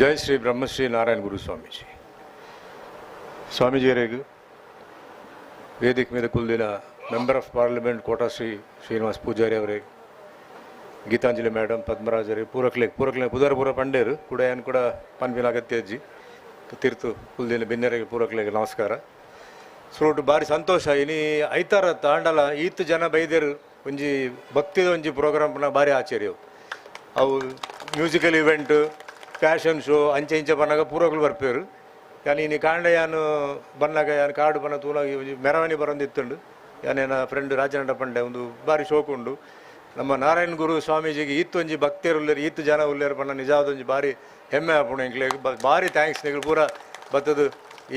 ಜೈ ಶ್ರೀ ಬ್ರಹ್ಮಶ್ರೀ ನಾರಾಯಣ ಗುರು ಸ್ವಾಮೀಜಿ. ಸ್ವಾಮೀಜಿಯವರಿಗೂ ವೇದಿಕೆ ಮೇಲೆ ಕುಲ್ದಿನ member of parliament Kota Shri Srinivas Poojari ಅವರಿಗೆ ಗೀತಾಂಜಲಿ ಮೇಡಮ್ ಪದ್ಮರಾಜರಿ, ಪೂರಕ್ಲೆ ಪೂರಕ್ಲೆ ಪುದಾರ ಪೂರ ಪಂಡೇರು ಕೂಡ ಏನು ಕೂಡ ಪನ್ಪಿನ ಅಗತ್ಯ ಅಜ್ಜಿ ತೀರ್ತು ಕುಲ್ದಿನ ಬಿನ್ನರಿಗೆ ಪೂರಕ್ಲೆಗೆ ನಮಸ್ಕಾರ. ಸುರುಟು ಭಾರಿ ಸಂತೋಷ, ಇನಿ ಐತಾರ ತಾಂಡಲ, ಈತು ಜನ ಬೈದೇರು, ಒಂಜಿ ಭಕ್ತಿದ ಒಂಜಿ ಪ್ರೋಗ್ರಾಮ್ನ ಭಾರಿ ಆಶ್ಚರ್ಯ ಅವು ಮ್ಯೂಸಿಕಲ್ ಇವೆಂಟ್ ಫ್ಯಾಷನ್ ಶೋ ಅಂಚೆ ಇಂಚೆ ಬನ್ನಾಗ ಪೂರಕ್ಲು ಬರ್ಪೇರು ಯಾನ್ ಇನ್ನು ಕಾಂಡ ಯಾನು ಬನ್ನಾಗ ಯಾನು ಕಾಡು ಬನ್ನ ತೂಲ ಒಂಜಿ ಮೆರವಣಿ ಬರೋದಿತ್ತುಂಡು. ಯಾನೇನ ಫ್ರೆಂಡ್ ರಾಜನಂಡ ಪಂಡೆ ಒಂದು ಬಾರಿ ಶೋಕುಂಡು ನಮ್ಮ ನಾರಾಯಣ ಗುರು ಸ್ವಾಮೀಜಿಗೆ ಒಂಜಿ ಭಕ್ತಿಯರು ಉಳ್ಳೇರು ಈತ್ ಜನ ಉಳ್ಳೇರು ಬಣ್ಣ ನಿಜವಾದ ಒಂಜಿ ಭಾರಿ ಹೆಮ್ಮೆ ಆಪುಣು ಎಂಕ್ಲೆಗ್ ಭಾರಿ ಥ್ಯಾಂಕ್ಸ್ ನಿಗಳು ಪೂರ ಬತ್ತದು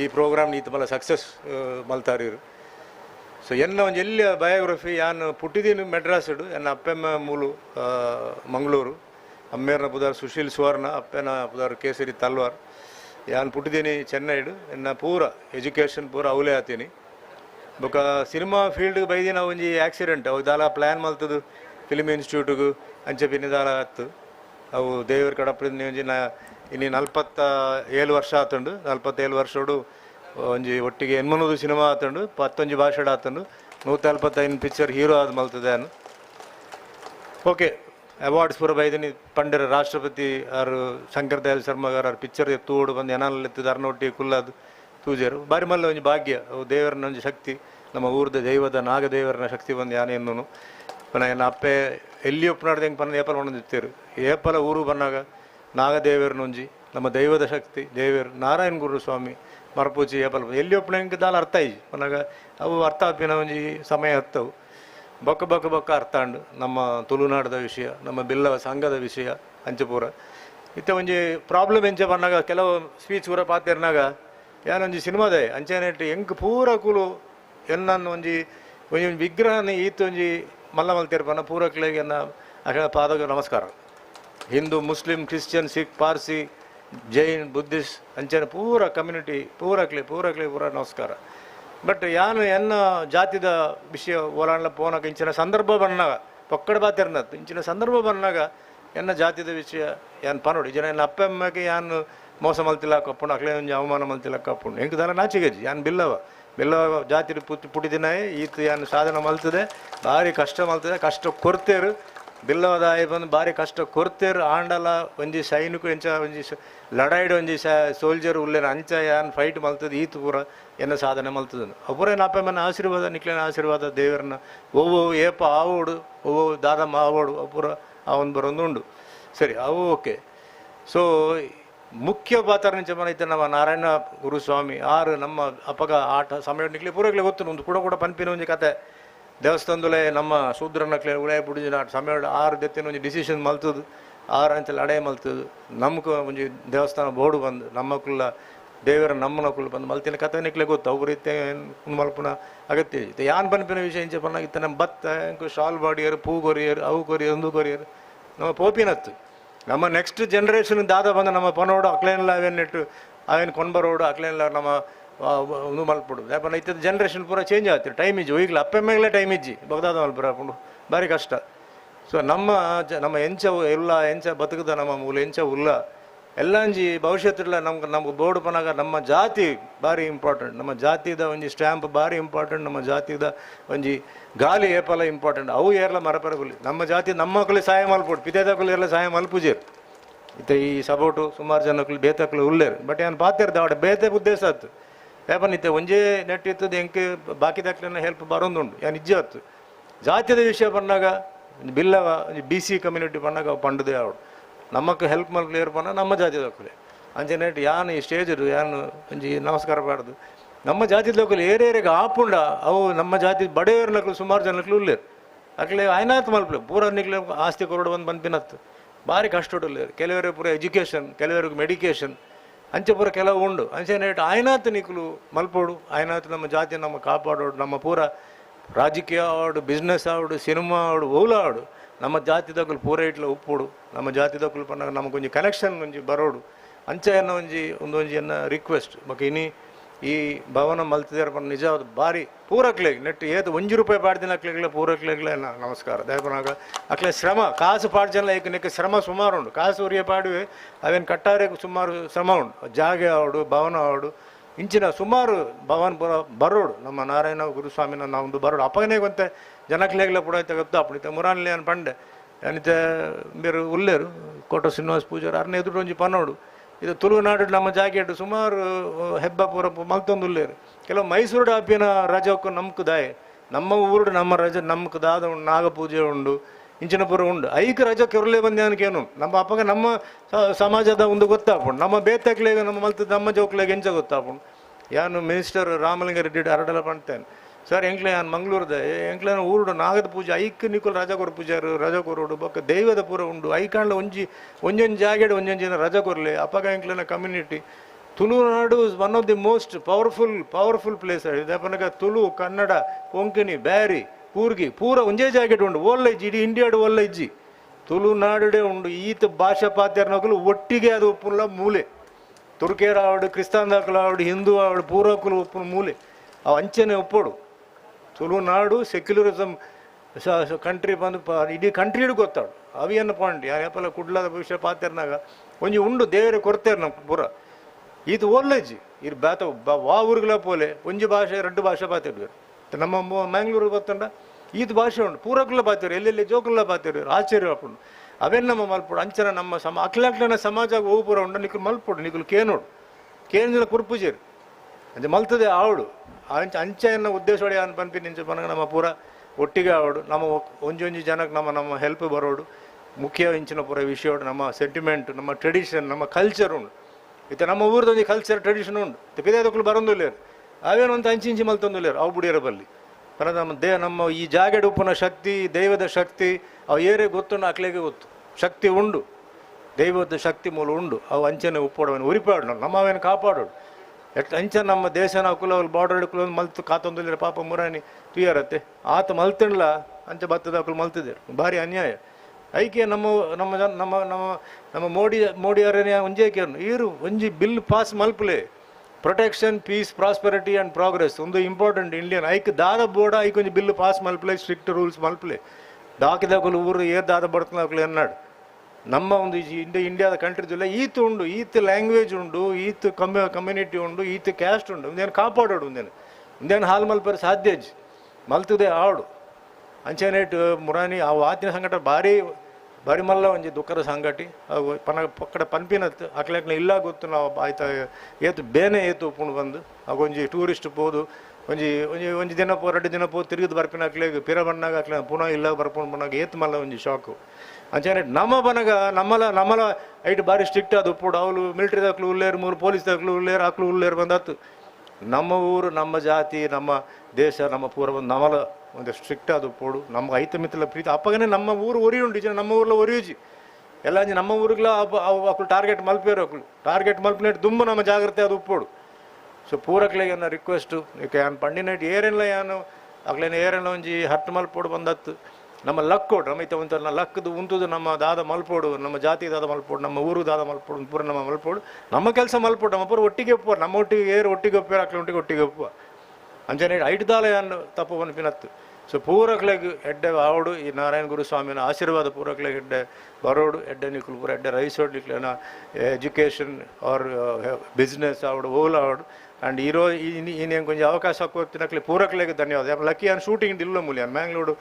ಈ ಪ್ರೋಗ್ರಾಮ್ ಈತ ಮಲ್ಲ ಸಕ್ಸಸ್ ಮಲ್ತಾರಿರು ಸೊ ಎನ್ನ ಒಂದು ಎಲ್ಲಿ ಬಯೋಗ್ರಫಿ ಯಾನು ಪುಟ್ಟಿದೀನಿ ಮೆಡ್ರಾಸ್ಡು ಎನ್ನ ಅಪ್ಪೆಮ್ಮ ಮೂಲು ಮಂಗಳೂರು. ಅಮ್ಮೇರ್ನ ಪುದಾರ್ ಸುಶೀಲ್ ಸುವರ್ಣ, ಅಪ್ಪೆನ ಪುದಾರ್ ಕೇಸರಿ ತಲ್ವಾರ್. ಯಾನ್ ಪುಟ್ಟಿದ್ದೀನಿ ಚೆನ್ನೈಡು ಎನ್ನ ಪೂರ, ಎಜುಕೇಷನ್ ಪೂರ ಅವಲೇ ಆತೀನಿ. ಬೊಕ ಸಿನಿಮಾ ಫೀಲ್ಡ್ ಬೈದಿನ ಒಂಜಿ ಆಕ್ಸಿಡೆಂಟ್. ಅವು ದಾಲ ಪ್ಲ್ಯಾನ್ ಮಲ್ತದು. ಫಿಲ್ಮ್ ಇನ್ಸ್ಟಿಟ್ಯೂಟ್ಗೂ ಅಂಚೆ ಪಿನ್ನಿ ದಾಲ ಆತು ಅವು ದೇವ್ರ ಕಡಪದಿಂದ ಒಂಜಿ ನಾ ಇನ್ನು ನಲ್ಪತ್ತ ಏಳು ವರ್ಷ ಆತಂಡು. ನಲ್ಪತ್ತೇಳು ವರ್ಷಡು ಒಂಜಿ ಒಟ್ಟಿಗೆ ಎನ್ಮನೂರು ಸಿನಿಮಾ ಆತಂಡು. ಪತ್ತೊಂಜಿ ಭಾಷೆಡ್ ಆತಂಡು. ನೂತ ನಲ್ವತ್ತೈದು ಪಿಕ್ಚರ್ ಹೀರೋ ಆದ ಮಲ್ತದೆ ಅನ್ನು ಓಕೆ. ಅವಾರ್ಡ್ಸ್ ಪೂರ ಬೈದಿನಿ ಪಂಡರ ರಾಷ್ಟ್ರಪತಿ ಅವರು ಶಂಕರ್ ದಯಾಲ್ ಶರ್ಮಾ ಗಾರ ಪಿಕ್ಚರ್ ತೂಡು ಬಂದು ಎನಾಲ್ ಎತ್ತದ ಅರ್ನೊಟ್ಟಿ ಕುಲ್ಲದು ತೂಜರು. ಬಾರಿ ಮಲ್ಲ ಒಂದು ಭಾಗ್ಯ. ಅವು ದೇವರನ ಒಂಜಿ ಶಕ್ತಿ. ನಮ್ಮ ಊರ್ದ ದೈವದ ನಾಗದೇವರನ ಶಕ್ತಿ ಬಂದು ಯಾನೇನು ನನ್ನ ಅಪ್ಪೆ ಎಲ್ಲಿ ಒಪ್ಪನಾಡ್ದು ಹೆಂಗೆ ಪನ್ನ ಏಪಲ ಒಂದಿತ್ತೇರು ಏಪಲ ಊರು ಬಂದಾಗ ಒಂಜಿ, ನಮ್ಮ ದೈವದ ಶಕ್ತಿ, ದೇವರು ನಾರಾಯಣ ಗುರು ಸ್ವಾಮಿ ಮರಪೂಜಿ ಏಪಲ. ಎಲ್ಲಿ ಒಪ್ಪನ ಹೆಂಗೆ ದಾಲ ಅರ್ಥ ಆಯ್ತು ಬಂದಾಗ ಅವು ಅರ್ಥ ಒಂಜಿ ಸಮಯ ಹತ್ತವು. ಬೊಕ್ಕ ಬೊಕ್ಕ ಬೊಕ್ಕ ಅರ್ಥ ಅಂಡು ನಮ್ಮ ತುಳುನಾಡದ ವಿಷಯ, ನಮ್ಮ ಬಿಲ್ಲವ ಸಂಘದ ವಿಷಯ, ಅಂಚಪೂರ. ಇತ್ತ ಒಂಜಿ ಪ್ರಾಬ್ಲಮ್ ಎಂಚ ಬಂದಾಗ ಕೆಲವು ಸ್ಪೀಚ್ ಪೂರ ಪಾತಿರ್ನಾಗ, ಯಾನೊಂಜಿ ಸಿನಿಮಾದ ಅಂಚೆನೆಟ್ಟು ಎಂಕ್ ಪೂರ ಕೂಲು ಒಂಜಿ ಒಂಜಿ ವಿಗ್ರಹನ ಈತ ಒಂಜಿ ಮಲ್ಲ ಮಲ್ತಿರ್ಪನ ಎನ್ನ ಅಶ ಪಾದಗ ನಮಸ್ಕಾರ. Hindu, Muslim, Christian, Sikh, Parsi, Jain, Buddhist ಅಂಚೆನ ಪೂರ ಕಮ್ಯುನಿಟಿ ಪೂರಕ್ಲೆ ಪೂರಕ್ಲೆ ಪೂರ ನಮಸ್ಕಾರ. ಬಟ್ ಯಾನು ಎನ್ನ ಜಾತಿದ ವಿಷಯ ಓಲಾಂಡ್ಲ ಪೋನಕ ಇಂಚಿನ ಸಂದರ್ಭ ಬಂದಾಗ ಪಕ್ಕಡ ಬಾತಿರ್ನತ್ ಇಂಚಿನ ಸಂದರ್ಭ ಬಂದಾಗ ಎನ್ನ ಜಾತಿದ ವಿಷಯ ಯಾನ್ ಪನೋಡಿ ಜನ ಎನ್ನ ಅಪ್ಪಮ್ಮಗೆ ಯಾನು ಮೋಸ ಮಲ್ತಿಲ್ಲ ಕಪ್ಪುಂಡು ಅಕ್ಲೆ ಒಂಜಿ ಅವಮಾನ ಮಲ್ತಿಲ್ಲ ಕಪ್ಪುಂಡು ಎಂಕ್ ದನ ನಾಚಿಗೆಜಿ? ಯಾನ್ ಬಿಲ್ಲವ? ಬಿಲ್ಲವ ಜಾತಿ ಪುಟ್ಟಿ ಪುಟ್ಟಿದಿನ ಈತ ಯಾನು ಸಾಧನ ಮಲ್ತದೆ, ಭಾರಿ ಕಷ್ಟ ಮಲ್ತದೆ, ಕಷ್ಟ ಕೊರ್ತೇರು. ಬಿಲ್ಲವದಾಯ ಬಂದು ಭಾರಿ ಕಷ್ಟ ಕೊರ್ತೇರು. ಆಂಡಲ ಒಂಜಿ ಸೈನಿಕ, ಎಂಚ ಒಂಜಿ ಲಡಾಯ್ಡ್ ಒಂಜಿ ಸೋಲ್ಜರ್ ಉಲ್ಲೇನ ಅಂಚ ಯಾನ್ ಫೈಟ್ ಮಲ್ತದೆ, ಈತ ಪೂರ ಎನ್ನ ಸಾಧನೆ ಅಪುರ ನಾಪ ಮನ ಆಶೀರ್ವಾದ, ನಿಕ್ಲೇನ ಆಶೀರ್ವಾದ, ದೇವರನ್ನ ಓವೋ ಏಪ ಆವೋಡು ಓವೋ ದಾದಮ್ಮ ಆವೋಡು ಅಪುರ ಅವನ್ ಬರೋದು ಉಂಡು. ಸರಿ, ಅವು ಓಕೆ. ಸೊ, ಮುಖ್ಯ ಪಾತ್ರ ನಿಂಚ ಐತೆ ನಮ್ಮ ನಾರಾಯಣ ಗುರುಸ್ವಾಮಿ, ಆರು ನಮ್ಮ ಅಪಗ ಆಟ ಸಮಯ ನಿಕ್ಲಿ ಪೂರಕ್ಲೆ ಗೊತ್ತು ಒಂದು ಕೂಡ ಕೂಡ ಪನ್ಪಿನ ಒಂಜಿ ಕತೆ. ದೇವಸ್ಥಾನದಲ್ಲೇ ನಮ್ಮ ಶೂದ್ರನಕ್ಲೆ ಉಳೆ ಬುಡಿಜಿನ ಸಮಯ ಆರು ದೆತ್ತಿನ ಒಂಜಿ ಡಿಸಿಷನ್ ಮಲ್ತದು, ಆರು ಅಂತಲ್ಲಿ ಅಡೆ ಮಲ್ತದು. ನಮ್ಗೆ ಒಂಜಿ ದೇವಸ್ಥಾನ ಬೋರ್ಡು ಬಂದು ನಮ್ಮಕ್ಕುಲ್ಲ ದೇವರ ನಮ್ಮನ ಕುಲ್ ಬಂದು ಮಲ್ತಿನ ಕಥೆ ನಿಕ್ಲೆ ಗೊತ್ತು. ಅವ್ರ ರೀತಿ ಮಲ್ಪನ ಅಗತ್ಯ ಇತ್ತು ಯಾನ್ ಬನ್ಪಿನ ವಿಷಯ ಇಂಚ ಇತ್ತ ನಮ್ಮ ಭತ್ತ ಶಾಲ್ ಬಾಡಿಯರು, ಪೂ ಕೊರಿಯರು ಅವು ಕೊರಿಯರು ಒಂದು ಕೊರಿಯರು ನಮ್ಮ ಪೋಪಿನತ್ತು. ನಮ್ಮ ನೆಕ್ಸ್ಟ್ ಜನ್ರೇಷನ್ ದಾದ ಬಂದ ನಮ್ಮ ಪನೋಡು, ಅಕ್ಲೇನಲ್ಲ ಅವೇನಿಟ್ಟು ಅವೇನು ಕೊನ್ಬರೋಡು ಅಕ್ಲೇನಲ್ಲ ನಮ್ಮ ಒಂದು ಮಲ್ಪಡು. ಯಾಕಂದ್ರೆ ಇತ್ತ ಜನ್ರೇಷನ್ ಪೂರ ಚೇಂಜ್ ಆಗ್ತಿರು ಟೈಮ್ ಇಜ್ಜು ಈಗಲೇ ಅಪ್ಪ ಮೇಗಲೇ ಟೈಮ್ ಇಜ್ಜಿ ಬಗ್ದಾದ ಮಲ್ಪುರ ಹಾಕೊಂಡು ಭಾರಿ ಕಷ್ಟ. ಸೊ ನಮ್ಮ ಜ, ನಮ್ಮ ಎಂಚ ಎಲ್ಲ ಎಂಚ ಬದುಕದ ನಮ್ಮ ಮೂಲ ಎಂಚ ಉಲ್ಲ. ಎಲ್ಲಂಜಿ ಭವಿಷ್ಯತ್ತಿಲ್ಲ ನಮ್ಗೆ ನಮ್ಗೆ ಬೋರ್ಡ್ ಬನ್ನಾಗ ನಮ್ಮ ಜಾತಿ ಭಾರಿ ಇಂಪಾರ್ಟೆಂಟ್ ನಮ್ಮ ಜಾತಿದ ಒಂಜಿ ಸ್ಟ್ಯಾಂಪ್ ಭಾರಿ ಇಂಪಾರ್ಟೆಂಟ್ ನಮ್ಮ ಜಾತಿದ ಒಂಜಿ ಗಾಲಿ ಏಪಲ ಇಂಪಾರ್ಟೆಂಟ್ ಅವು ಏರ್ಲ ಮರಪರಗುಲಿ. ನಮ್ಮ ಜಾತಿ ನಮ್ಮ ಮಕ್ಕಳು ಸಹಾಯ ಮಲ್ಪುಡು ಪಿತೇದಕ್ಕಳು ಎಲ್ಲ ಸಹಾಯ ಮಲ್ಪುಜೇರು. ಇತ್ತ ಈ ಸಬೋಟು ಸುಮಾರು ಜನಕ್ಕಳು ಬೇತಕ್ಕಳು ಉಳ್ಳೇರು ಬಟ್ ಏನು ಪಾತಿರ್ದ ಅವಡ ಬೇತೆ ಉದ್ದೇಶ ಆಯ್ತು. ಯಾಪನ್ ಇತ್ತೆ ಒಂಜೇ ನೆಟ್ ಇತ್ತದ ಎಂಕ್ ಬಾಕಿ ದಾಖಲೆನ ಹೆಲ್ಪ್ ಬರೋಂದುಂಡು ಏನು ನಿಜ ಆಯ್ತು. ಜಾತಿದ ವಿಷಯ ಬಂದಾಗ ಬಿಲ್ಲವ ಬಿ ಸಿ ಕಮ್ಯುನಿಟಿ ಬಂದಾಗ ಅವು ಪಂಡದೆ ಅವಡು ನಮ್ಮಕ್ಕೆ ಹೆಲ್ಪ್ ಮಲ್ಕ್ಲೇರ್ ಪನ್ನ ನಮ್ಮ ಜಾತಿ ದಕ್ಕಲೆ ಅಂಜನೇಟ್ ಯಾನ್ ಈ ಸ್ಟೇಜ್ ಯಾನು ಒಂಜಿ ನಮಸ್ಕಾರ ಬಾರ್ದು ನಮ್ಮ ಜಾತಿ ಲೋಕಲ್ ಏರೇರಿಗೆ ಆಪುಂಡ ಅವು ನಮ್ಮ ಜಾತಿ ಬಡೇರ್ನಕ್ಲು ಸುಮಾರು ಜನಕ್ಲು ಉಳ್ಳೇರು ಅಕ್ಲೆ ಆಯ್ನಾತ್ ಮಲ್ಪಲೆ, ಪೂರ ನಿಕ್ಲೆ ಆಸ್ತಿ ಕೊರಡು ಬಂದು ಬಂದ್ಪಿನತ್ತು ಭಾರಿ ಕಷ್ಟ ಉಳ್ಳೇರು ಕೆಲವರಿಗೆ ಪೂರ ಎಜುಕೇಷನ್ ಕೆಲವರಿಗೆ ಮೆಡಿಕೇಷನ್ ಅಂಚೆ ಪೂರ ಕೆಲವು ಉಂಡು. ಅಂಚೆ ನೇಟ್ ಆಯ್ನಾತ್ ನಿಕ್ಲು ಮಲ್ಪೋಡು. ಆಯ್ನಾತ್ ನಮ್ಮ ಜಾತಿ ನಮ್ಮ ಕಾಪಾಡೋಡು. ನಮ್ಮ ಪೂರ ರಾಜಕೀಯ ಆವಡು ಬಿಸ್ನೆಸ್ ಆವಡು ಸಿನಿಮಾ ಆಡು, ಓಲ ಆವಡು ನಮ್ಮ ಜಾತಿದಕ್ಕಲು ಪೂರ ಇಟ್ಲ ಉಪ್ಪುಡು ನಮ್ಮ ಜಾತಿ ಜಾತಿದಕ್ಕಲು ನಮ್ಮ ನಮಗೊಂಜಿ ಕನೆಕ್ಷನ್ ಒಂಜಿ ಬರೋಡು. ಅಂಚೆ ಎನ್ನ ಒಂಜಿ, ಒಂದು ಒಂಜಿ ಎನ್ನ ರಿಕ್ವೆಸ್ಟ್ ಬಕ ಇನಿ ಈ ಭವನ ಮಲ್ತಿದಾರ ಪಂಡ ನಿಜವಾದ ಬಾರಿ ಪೂರಕ್ಲೆಗ್ ನೆಟ್ ಏತು ಒಂಜಿ ರೂಪಾಯಿ ಪಾಡ್ದಿನ ಅಕ್ಲೆಗ್ಲ ಪೂರಕ್ಲೆಗ್ಲ ನಮಸ್ಕಾರ. ದಯಪನಾಗ ಅಕ್ಲೆ ಶ್ರಮ, ಕಾಸು ಪಾಡ್ಜನ ಏಕ ನೆಕ್ಕ ಶ್ರಮ ಸುಮಾರು ಉಂಡು ಕಾಸು ಉರಿಯ ಪಾಡುವೆ, ಅವೇನು ಕಟ್ಟಾರೆ ಸುಮಾರು ಶ್ರಮ ಉಂಡು ಜಾಗೆ ಆವಡು ಭವನ ಆವಡು ಇಂಚಿನ ಸುಮಾರು ಭವನ್ ಬರೋಡು, ನಮ್ಮ ನಾರಾಯಣ ಗುರುಸ್ವಾಮಿನ ನಾವೊಂದು ಬರೋಡು. ಅಪ್ಪಗನೇ ಜನಕ್ಲೇಗ್ಲ ಪುಡ ಗೊತ್ತಾ ಅಪ್ಪಣಿತ ಮುರಾನ್ಲಿ ಅನ್ ಪಂಡೆ, ಅನಿತ ಬೇರೆ ಉಲ್ಲೇರು, ಕೋಟ ಶ್ರೀನಿವಾಸ ಪೂಜಾರ, ಅರ್ನ ಎದುರು ಒಂಜಿ ಪನ್ನೋಡು ಇದು ತುಳುನಾಡು ನಮ್ಮ ಜಾಕೆಟ್ ಸುಮಾರು ಹೆಬ್ಬಪುರ, ಮಲ್ತೊಂದು ಉಲ್ಲೇರು. ಕೆಲವು ಮೈಸೂರು ಆಪಿನ ರಜಕ್ಕೂ ನಮ್ಕು ನಮ್ಮ ಊರು ನಮ್ಮ ರಜ ನಮ್ಕದಾದ ನಾಗಪೂಜೆ ಉಂಡು. ಇಂಚಿನ ಪುರ ಉಂಡು ಐಕ ರಜಕ್ಕೆ ಉರುಳೆ ಬಂದ್ಯಾನಕೇನು ನಮ್ಮ ಅಪ್ಪಗ ನಮ್ಮ ಸಮಾಜದ ಒಂದು ಗೊತ್ತಾಪುಂಡು. ನಮ್ಮ ಬೇತಕ್ಲೆಗ ನಮ್ಮ ಮಲ್ತ, ನಮ್ಮ ಜೋಕ್ಲೆಗ ಎಂಚ ಗೊತ್ತಾಪುಂಡು. ಯಾನು ಮಿನಿಸ್ಟರ್ ರಾಮಲಿಂಗ ರೆಡ್ಡಿ ಅರಡಲ ಪಂಡ್ತೇನೆ ಸರ್, ಎಂಕ್ಲೆ ನಾನು ಮಂಗಳೂರದ ಎಂಕ್ಲೆ ಊರುಡು ನಾಗದ ಪೂಜೆ, ಐಕ್ ನಿಕುಲ್ ರಾಜಕೊರ ಪೂಜಾರು, ರಜಕೊರೋಡು, ಬೊಕ್ಕ ದೈವದ ಪುರ ಉಂಡು ಐಕಾಂಡ್ಲ ಒಂಜಿ, ಒಂಜೊಂಜಿ ಜಾಗೆಡ್ ಒಂಜೊಂಜಿನ ರಜ ಕೊರ್ಲೆ ಅಪ್ಪಗ ಎಂಕ್ಲೆನ community. Tulunadu one of the most powerful powerful place. ಇದಪ್ಪನಗ Tulu, Kannada, Konkani, Beary. Coorgi, ಪೂರ ಒಂಜೇ ಜಾಕೆಟ್ ಉಂಡು ಓಲ್ಲ ಇಜ್ಜಿ ಇಡೀ ಇಂಡಿಯಾಡು ಓಲ್ಲ ಇಜ್ಜಿ ತುಳುನಾಡುಡೆ ಉಂಡು ಈತ ಭಾಷಾ ಪಾತ್ಯರ್ನಕಲು ಒಟ್ಟಿಗೆ ಅದು ಒಪ್ಪುಲ್ಲ ಮೂಲೆ. ತುರ್ಕೇರ ಆವಡು, ಕ್ರಿಸ್ತಾನ್ ದಾಖಲು ಆವಡು, ಹಿಂದೂ ಆವಡು ಪೂರ್ವಕುಲು ಒಪ್ಪು ಮೂಲೆ. ಅವು ಅಂಚನೆ ಒಪ್ಪೋಡು. ತುಳುನಾಡು ಸೆಕ್ಯುಲರಿಸಮ್ ಕಂಟ್ರಿ ಬಂದು ಇಡೀ ಹಿಡಿದು ಗೊತ್ತಾಡು ಅವಿಯನ್ನ ಪಾಯಿಂಟ್ ಯಾಪಲ್ಲ ಕುಡ್ಲದ ಭವಿಷ್ಯ ಪಾತ್ಯರ್ನಾಗ. ಒಂಜಿ ಉಂಡು, ದೇವರೇ ಕೊರತೇರು ನಮ್ಮ ಪೂರ. ಇದು ಓಲ್ಲಜ್ಜಿ ಇರ್ ಬ್ಯಾತ ಬಾ, ವಾ ಊರುಗಳ ಪೋಲೆ, ಒಂಜಿ ಭಾಷೆ, ಎರಡು ಭಾಷೆ ಪಾತಿರ್ಬೇಕು ನಮ್ಮ ಮ್ಯಾಂಗ್ಳೂರಿಗೆ ಬರ್ತಂಡ ಈದ್ ಭಾಷೆ ಉಂಟು. ಪೂರಕ್ಲ ಬಾತಿರು ಎಲ್ಲೆಲ್ಲಿ ಜೋಕುಲ್ಲ ಬಾತಿರು ಆಶ್ಚರ್ಯ ಹಾಕೊಂಡು ಅವೆಲ್ಲ ನಮ್ಮ ಮಲ್ಪುಡು. ಅಂಚನ ನಮ್ಮ ಸಮ ಅಕ್ಲಾಕ್ಲನ ಸಮಾಜ ಹೋಗು ಪೂರ ಉಂಡ. ನಿಕ್ಲು ಮಲ್ಪುಡು. ನಿಕ್ಲು ಕೇನೋಡು ಕೇಂದ್ರ ಕುರ್ಪುಜೇರು. ಅಂಚೆ ಮಲ್ತದೆ ಆವಡು ಅಂಚ, ಅಂಚೆಯನ್ನು ಉದ್ದೇಶೋಡಿ ಅನ್ ಪನ್ಪಿ ನಿಂಚ ಪನಗ ನಮ್ಮ ಪೂರ ಒಟ್ಟಿಗೆ ಆವಡು ನಮ್ಮ ಒಂಜಿ ಒಂಜಿ ಜನಕ್ಕೆ ನಮ್ಮ ನಮ್ಮ ಹೆಲ್ಪ್ ಬರೋಡು. ಮುಖ್ಯ ಇಂಚಿನ ಪೂರ ವಿಷಯ ನಮ್ಮ ಸೆಂಟಿಮೆಂಟ್ ನಮ್ಮ ಟ್ರೆಡಿಷನ್ ನಮ್ಮ ಕಲ್ಚರ್ ಉಂಡು ಇತ್ತ ನಮ್ಮ ಊರದೊಂದು ಕಲ್ಚರ್ ಟ್ರೆಡಿಷನ್ ಉಂಡು ಪಿದೇದಕ್ಕಲು ಬರೋದಿಲ್ಲೇರು ಅವೇನು ಒಂದು ಅಂಚಿ ಇಂಚಿ ಮಲ್ತೊಂದಿಲ್ಲೇರು ಅವು ಬುಡಿಯರ ಬಲ್ಲಿ. ನಮ್ಮ ದೇ, ನಮ್ಮ ಈ ಜಾಗೆಡ್ ಉಪ್ಪನ ಶಕ್ತಿ, ದೈವದ ಶಕ್ತಿ, ಅವು ಏರೇ ಗೊತ್ತು ಅಕ್ಲೆಗೆ ಗೊತ್ತು. ಶಕ್ತಿ ಉಂಡು. ದೈವದ ಶಕ್ತಿ ಮೂಲ ಉಂಡು. ಅವು ಅಂಚನೆ ಉಪ್ಪೋಡವನು ಉರಿಪಾಡು ನಮ್ಮ ಅವೇನು ಕಾಪಾಡೋಡು. ಎಟ್ ಅಂಚ ನಮ್ಮ ದೇಶನ ಕುಲವಲ್, ಬಾರ್ಡರ್ ಕುಲ ಮಲ್ತು ಕಾತೊಂದಿಲ್ಲ ಪಾಪ ಮುರಾನಿ ತುಯಾರತ್ತೆ ಆತ ಮಲ್ತಿಣ್ಲ, ಅಂಚ ಭತ್ತದ ಅಕ್ಕಲು ಮಲ್ತಿದೆ ಭಾರಿ ಅನ್ಯಾಯ. ಐಕೆ ನಮ್ಮ ನಮ್ಮ ಜನ, ನಮ್ಮ ನಮ್ಮ ನಮ್ಮ ಮೋಡಿ ಒಂಜೇ ಇರು ಈರು ಒಂಜಿ bill pass ಮಲ್ಪಲೆ. Protection peace prosperity and progress ಒಂದು ಇಂಪಾರ್ಟೆಂಟ್ ಇಂಡಿಯನ್ ಐಕ್ ದಾದ ಬೋರ್ಡ ಐಕ್ ಒಂಜಿ ಬಿಲ್ ಪಾಸ್ ಮಲ್ಪಲೆ ಸ್ಟ್ರಿಕ್ಟ್ ರೂಲ್ಸ್ ಮಲ್ಪಲೆ ದಾಕಿದಾಕಲು ಊರು ಏರ್ ದಾದ ಬಡ್ತನಾಕಲು ಎನ್ನಾಡು ನಮ್ಮ ಒಂದು ಈ ಇಂಡಿಯಾ ಇಂಡಿಯಾದ ಕಂಟ್ರೀಸ್ ಎಲ್ಲ ಈತ್ ಉಂಡು ಈತ್ ಲ್ಯಾಂಗ್ವೇಜ್ ಉಂಡು ಈತ್ ಕಮ್ಯು ಕಮ್ಯುನಿಟಿ ಉಂಡು ಈತ್ ಕ್ಯಾಸ್ಟ್ ಉಂಡು ಒಂದೇನು ಕಾಪಾಡೋಡು ಒಂದೇನು ಒಂದೇನು ಹಾಲು ಮಲ್ಪರೆ ಸಾಧ್ಯ ಇಜ್ಜಿ ಮಲ್ತದೆ ಆಡು ಅಂಚೆನೇಟ್ ಮುರಾನಿ ಆ ವಾತಿನ ಸಂಘಟ ಭಾರಿ ಭಾರಿ ಮಲ್ಲ ಒಂಜಿ ದುಃಖದ ಅವು ಪನ, ಪಕ್ಕಡ ಪನ್ಪಿನ ಅಕ್ಲೆಕ್ಲ ಇಲ್ಲ ಗೊತ್ತು ನಾವು ಆಯ್ತಾ, ಏತು ಬೇನೆ ಏತು ಉಪ್ಪುಂಡು ಬಂದು. ಆಗೊಂಜಿ ಟೂರಿಸ್ಟ್ ಪೋದು, ಒಂಜಿ ಒಂಜಿ ಒಂಜಿ ದಿನ ಪೋ ಎರಡು ದಿನ ಪೋ ತಿರುಗಿದು ಬರ್ಪಿನ ಅಕ್ಲೆಗ್ ಪಿರ ಬಣ್ಣಾಗ ಅಕ್ಲೆ ಪುನಃ ಇಲ್ಲ ಬರ್ಪುಂಡು ಬಣ್ಣಾಗ ಏತ್ ಮಲ್ಲ ಒಂಜಿ ಶಾಕು. ಅಂಚನೆ ನಮ್ಮ ಬನಗ, ನಮ್ಮಲ ನಮ್ಮಲ ಐಟ್ ಬಾರಿ ಸ್ಟ್ರಿಕ್ಟ್ ಅದು ಉಪ್ಪುಡು. ಅವಳು ಮಿಲಿಟರಿ ದಾಖಲು ಉಳ್ಳೇರು ಮೂರು ಪೊಲೀಸ್ ದಾಖಲು ಉಳ್ಳೇರು ಆಕ್ಲು ಉಳ್ಳೇರು ಬಂದತ್ತು. ನಮ್ಮ ಊರು, ನಮ್ಮ ಜಾತಿ, ನಮ್ಮ ದೇಶ, ನಮ್ಮ ಪೂರ್ವ ನಮಲ ಒಂದು ಸ್ಟ್ರಿಕ್ಟ್ ಅದು ಪೋಡು ನಮ್ಗೆ ಐತ ಮಿತ್ತಲ ಪ್ರೀತಿ. ಅಪ್ಪಗನೇ ನಮ್ಮ ಊರು ಒರಿ ಉಂಟು ಈಚೆ ನಮ್ಮ ಊರ್ಲ ಒರಿಯುಜಿ. ಎಲ್ಲ ಅಂಜಿ ನಮ್ಮ ಊರಿಗ್ಲ ಅಕ್ಕಳು ಟಾರ್ಗೆಟ್ ಮಲ್ಪೇರು ಅಕ್ಳು ಟಾರ್ಗೆಟ್ ಮಲ್ಪಿನಟ್ಟು ದುಂಬು ನಮ್ಮ ಜಾಗ್ರತೆ ಅದು ಉಪ್ಪೋಡು ಸೊ ಪೂರಕ್ಲೆಗೆ ಏನೋ ರಿಕ್ವೆಸ್ಟು ಈಗ ಏನು ಪಂಡಿನೇಟ್ ಏರೆಲ್ಲ ಏನು ಅಕ್ಲೇನ ಏರೆಲ್ಲ ಒಂಜಿ ಹತ್ತು ಮಲ್ಪೋಡು ಬಂದತ್ತು. ನಮ್ಮ ಲಕ್ಕೋಡು ನಮ್ಮ ಇತ್ತ ಒಂಥರ ಲಕ್ಕದು ಉಂತುದು ನಮ್ಮ ದಾದ ಮಲ್ಪೋಡು, ನಮ್ಮ ಜಾತಿ ದಾದ ಮಲ್ಪೋಡು, ನಮ್ಮ ಊರು ದಾದ ಮಲ್ಪೋಡು ಪೂರ ನಮ್ಮ ಮಲ್ಪೋಡು. ನಮ್ಮ ಕೆಲಸ ಮಲ್ಪೋಡು, ನಮ್ಮ ಪೂರ ಒಟ್ಟಿಗೆ ಒಪ್ಪುವ ನಮ್ಮ ಒಟ್ಟಿಗೆ ಏರು ಒಟ್ಟಿಗೆ ಒಪ್ಪಾರ ಅಕ್ಲ ಒಟ್ಟಿಗೆ ಒಟ್ಟಿಗೆ ಒಪ್ಪುವ. ಅಂಚನೆ ಐಟ್ ದಾಲ ಯಾನು ತಪ್ಪು ಪನ್ಪಿನತ್ತು ಸೊ ಪೂರಕ್ಲೆಗ್ ಎಡ್ಡೆ ಆವಡು, ಈ ನಾರಾಯಣ ಗುರುಸ್ವಾಮಿನ ಆಶೀರ್ವಾದ ಪೂರಕ್ಲೆಗ್ ಎಡ್ಡೆ ಬರೋಡು, ಎಡ್ಡೆ ನಿಕ್ಲು ಪೂರ, ಎಡ್ಡೆ ರೈಸ್ ನಿಕ್ಲೇನ ಎಜುಕೇಷನ್, ಆರ್ ಬಿಸ್ನೆಸ್ ಆವಡು ಓಲ್ ಆವಡು ಆ್ಯಂಡ್ ಇರೋ ಇನ್ನೇನು ಕೊಂಚ ಅವಕಾಶ ಕೊತ್ತಿನಕ್ಲೆ ಪೂರಕ್ಲೆಗ್ ಧನ್ಯವಾದ. ಲಕ್ಕಿ ಅನ್ನ ಶೂಟಿಂಗ್ ಇಲ್ಲ ಮೂಲಿ. ಮ್ಯಾಂಗ್ಳೂರು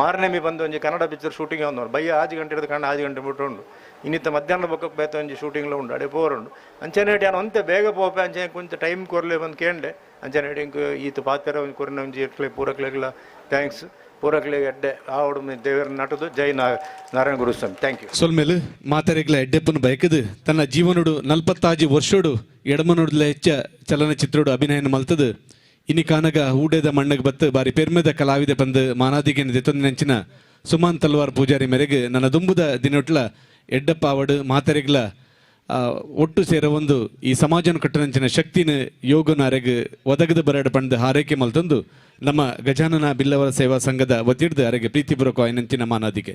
ಮಾರನೇಮಿ ಬಂದು ಒಂಜಿ ಕನ್ನಡ ಪಿಕ್ಚರ್ ಶೂಟಿಂಗ್ ಅವ್ನು ಬಯ್ಯ ಆಜು ಗಂಟೆ ಹಿಡಿದು ಕಣ್ಣು ಆಜು ಗಂಟೆ ಬಿಟ್ಟು ಉಂಡು. ಇನ್ನಿತ್ತ ಮಧ್ಯಾಹ್ನ ಬೊಕ್ಕ ಬೇತ ಒಂಜಿ ಶೂಟಿಂಗ್ಲ ಉಂಡು. ಅಡೆ ಪೋರುಂಡು ಅಂಚನೆ ಹೇಳಿ ಅವ್ನು ಅಂತೆ ಬೇಗ ಪೋಪೆ ಅಂಚೆ ಕೊಂಚ ಟೈಮ್ ಕೊರ್ಲೆ ಬಂದು ಕೇಂಡೆ. ಅಂಚನೆಡಿ ಹೇಳಿ ಈತ ಪಾತ್ರ ಕೊರಿನ ಒಂಜಿ ಇಟ್ಲೆ ಪೂರಕ್ಲೆಗ್ಲ ಥ್ಯಾಂಕ್ಸ್ ಪೂರಕ್ಲೆಗ್ ಎಡ್ಡೆ ಆವಡು ದೇವರ ನಟದು ಜೈ ನಾರಾಯಣ ಗುರುಸ್ವಾಮಿ. ಥ್ಯಾಂಕ್ ಯು ಸೊಲ್ಮೇಲೆ ಮಾತರೆಗ್ಲ ಎಡ್ಡೆಪ್ಪನ ಬಯಕದು ತನ್ನ ಜೀವನಡು ನಲ್ಪತ್ತಾಜಿ ವರ್ಷಡು ಎಡಮನುಡ್ಲ ಹೆಚ್ಚ ಚಲನಚಿತ್ರಡು ಅಭಿನಯನ ಮಲ್ತದು. ಇನಿ ಕಾನಗ ಊಡೆದ ಮಣ್ಣಗೆ ಬತ್ತು ಬಾರಿ ಪೆರ್ಮೆದ ಕಲಾವಿದೆ ಬಂದು ಮಾನಾದಿಗೆ ದೆತ್ತೊಂದು ನೆಂಚಿನ ಸುಮಾನ್ ತಲ್ವಾರ್ ಪೂಜಾರಿ ಮೇರೆಗೆ ನನ್ನ ದುಂಬುದ ದಿನೊಟ್ಲ ಎಡ್ಡಪ್ಪ ಅವಡು ಮಾತರೆಗ್ಲ ಒಟ್ಟು ಸೇರ ಒಂದು ಈ ಸಮಾಜನ ಕಟ್ಟನಂಚಿನ ಶಕ್ತಿನ ಯೋಗನ ಅರೆಗ್ ಒದಗದ ಬರಡ ಪಂಡ ಹಾರೈಕೆ ಮಲ್ತಂದು ನಮ್ಮ ಗಜಾನನ ಬಿಲ್ಲವರ ಸೇವಾ ಸಂಘದ ಒತ್ತಿಡ್ದು ಅರೆಗೆ ಪ್ರೀತಿಪೂರ್ವಕ ಆಯ್ನಂಚಿನ ಮಾನಾದಿಗೆ